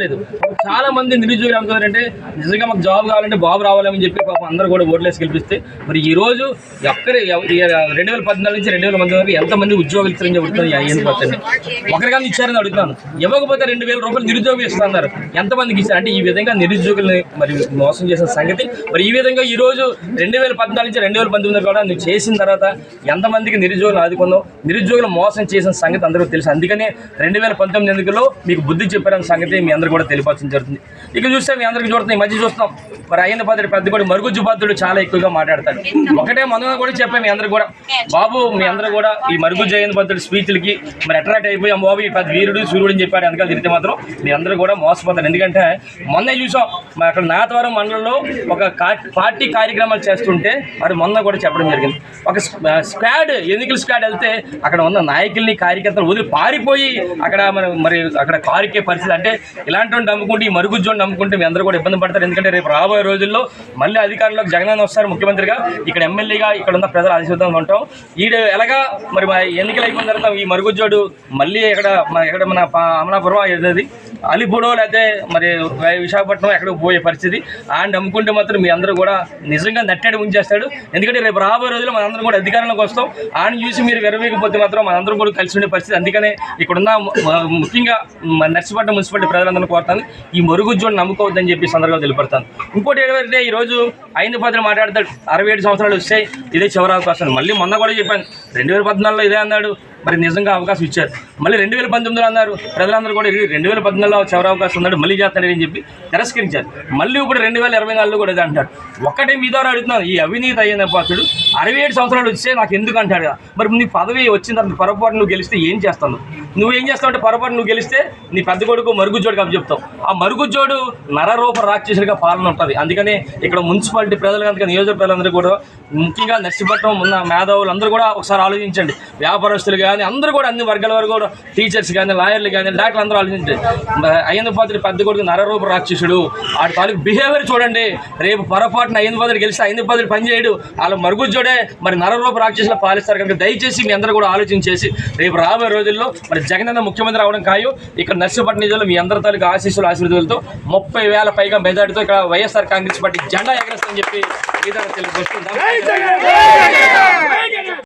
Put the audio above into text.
లేదు చాలా మంది నిరుద్యోగులు ఏమంటారంటే నిజంగా మాకు జాబ్ కావాలంటే బాబు రావాలని చెప్పి పాపం అందరూ కూడా ఓట్లేసి గెలిపిస్తే మరి ఈ రోజు ఎక్కడ రెండు వేల పద్నాలుగు నుంచి రెండు వేల మంది వరకు ఎంతమంది ఉద్యోగులు ఇస్తారని చెబుతుంది ఐఎన్ వస్తుంది ఒకరికన్నా ఇచ్చారని అడుగుతాను ఇవ్వకపోతే రెండు వేల రూపాయలు నిరుద్యోగులు ఇస్తున్నారు. ఎంతమందికి ఇచ్చారు అంటే ఈ విధంగా నిరుద్యోగుల్ని మరి మోసం చేసిన సంగతి. మరి ఈ విధంగా ఈ రోజు రెండు వేల పద్నాలుగు నుంచి రెండు వేల పంతొమ్మిది కూడా నువ్వు చేసిన తర్వాత ఎంతమందికి నిరుద్యోగులు ఆదుకుందో నిరుద్యోగులు మోసం చేసిన సంగతి అందరికీ తెలుసు. అందుకనే రెండు వేల పంతొమ్మిది ఎన్నికల్లో మీకు బుద్ధి చెప్పారన్న సంగతి మీ అందరూ కూడా తెలియపరచడం జరుగుతుంది. ఇక చూస్తే మీ అందరికీ చూస్తున్నాం ఈ మధ్య చూస్తున్నాం. మరి అయ్యన్న పాత్రుడు పెద్ద కూడా మరుగుజ్జు పాత్రుడు చాలా ఎక్కువగా మాట్లాడతాడు. ఒకటే మనం కూడా చెప్పాం మీ అందరూ కూడా. బాబు మీ అందరూ కూడా ఈ మరుగుజ్జు అయ్యన్న పాత్రుడు స్పీచ్లకి మరి అట్రాక్ట్ అయిపోయి అమ్మ బాబు ఈ పెద్ద వీరుడు సూర్యుడు అని చెప్పాడు వెనకాల తిరిగితే మాత్రం మీ అందరూ కూడా మోసపోతారు. ఎందుకంటే మొన్నే చూసాం మరి అక్కడ నాతవరం మండలంలో ఒక పార్టీ కార్యక్రమాలు చేస్తుంటే మరి మొన్న కూడా చెప్పడం జరిగింది. ఒక స్క్వాడ్ ఎన్నికల స్క్వాడ్ వెళ్తే అక్కడ ఉన్న నాయకుల్ని కార్యకర్తలు వదిలి పారిపోయి అక్కడ మరి మరి అక్కడ కారుకే పరిస్థితి. అంటే ఇలాంటి నమ్ముకుంటే ఈ మరుగుజ్జోని నమ్ముకుంటే మీ అందరూ కూడా ఇబ్బంది పడతారు. ఎందుకంటే రేపు రాబోయే రోజుల్లో మళ్ళీ అధికారంలోకి జగన్ వస్తారు ముఖ్యమంత్రిగా. ఇక్కడ ఎమ్మెల్యేగా ఇక్కడ ఉన్న ప్రజలు ఆశీర్వాదం ఉంటాం. ఈడు ఎలాగా మరి మా ఎన్నికలు అయిపోయిన తర్వాత ఈ మరుగుజ్జోడు మళ్ళీ ఇక్కడ మన ఎక్కడ మన పా- అమలాపురం ఏదది అలిపూడో లేకపోతే మరి విశాఖపట్నం ఎక్కడికి పోయే పరిస్థితి. ఆయన నమ్ముకుంటే మాత్రం మీ అందరూ కూడా నిజంగా నట్టేడు ఉంచేస్తాడు ఎందుకంటే రేపు రాబోయే రోజుల్లో మనందరం కూడా అధికారంలోకి వస్తాం. ఆయన చూసి మీరు విరవేయకపోతే మాత్రం మనందరం కూడా కలిసి ఉండే పరిస్థితి. అందుకనే ఇక్కడున్న ముఖ్యంగా నర్సిపట్నం మున్సిపాలిటీ ప్రజలందరూ కోరుతాను. ఈ మరుగుజ్జోని నమ్ముకోవద్దని చెప్పి సందర్భంగా తెలిపడతాను ఇంకోటి ఏదైతే ఈ రోజు ఐదు పదులు మాట్లాడతాడు అరవై ఏడు సంవత్సరాలు వస్తాయి ఇదే చివరి అవకాశం. మళ్ళీ మొన్న కూడా చెప్పాను రెండు వేల పద్నాలుగులో ఇదే అన్నాడు మరి నిజంగా అవకాశం ఇచ్చారు. మళ్ళీ రెండు వేల పంతొమ్మిదిలో అన్నారు ప్రజలందరూ కూడా రెండు వేల పద్నాలుగులో చివరి అవకాశం ఉన్నాడు మళ్ళీ చేస్తాడని చెప్పి తిరస్కరించారు. మళ్ళీ ఇప్పుడు రెండు వేల ఇరవై నాలుగులో కూడా ఇదే అంటారు. ఒక్కటే మీ ద్వారా అడుగుతున్నాను ఈ అవినీతి అయ్యన పాత్రుడు అరవై ఏడు సంవత్సరాలు వస్తే నాకు ఎందుకు అంటాడు కదా? మరి నీ పదవి వచ్చిన తర్వాత పొరపాటు నువ్వు గెలిస్తే ఏం చేస్తాను? నువ్వేం చేస్తావు అంటే పొరపాటు నువ్వు గెలిస్తే నీ పెద్ద కొడుకు మరుగుజ్జోడు కప్పు చెప్తావు. ఆ మరుగుజ్జోడు నరరూప రాక్షసుడిగా పాలన ఉంటుంది. అందుకనే ఇక్కడ మున్సిపాలిటీ ప్రజలు కనుక నియోజక ప్రజలందరూ కూడా ముఖ్యంగా నర్సిపట్నం ఉన్న మేధావులు అందరూ కూడా ఒకసారి ఆలోచించండి. వ్యాపారస్తులు కానీ అందరూ కూడా అన్ని వర్గాల వరకు కూడా టీచర్స్ కానీ లాయర్లు కానీ డాక్టర్లు అందరూ ఆలోచించండి. అయ్యంద పెద్ద కొడుకు నరరూప రాక్షసుడు ఆడి తాలూకు బిహేవియర్ చూడండి. రేపు పొరపాటున అయ్యంద పాత్రుడు గెలిస్తే అయ్యంద పాత్రుడు పనిచేయడు వాళ్ళ మరుగుజ్జోడే మరి నరరూప రాక్షసులు పాలిస్తారు కనుక దయచేసి మీ అందరూ కూడా ఆలోచించేసి రేపు రాబోయే రోజుల్లో మరి జగనన్న ముఖ్యమంత్రి అవడం ఖాయం. ఇక్కడ నర్సిపట్నం నిధులు మీ అందరి తాలూకు ఆశీస్సులు ఆశీర్వాదాలతో ముప్పై వేల పైగా మెజార్టీతో ఇక్కడ వైఎస్ఆర్ కాంగ్రెస్ పార్టీ జెండా ఎగరేస్తుందని చెప్పి తెలియజేస్తున్నాం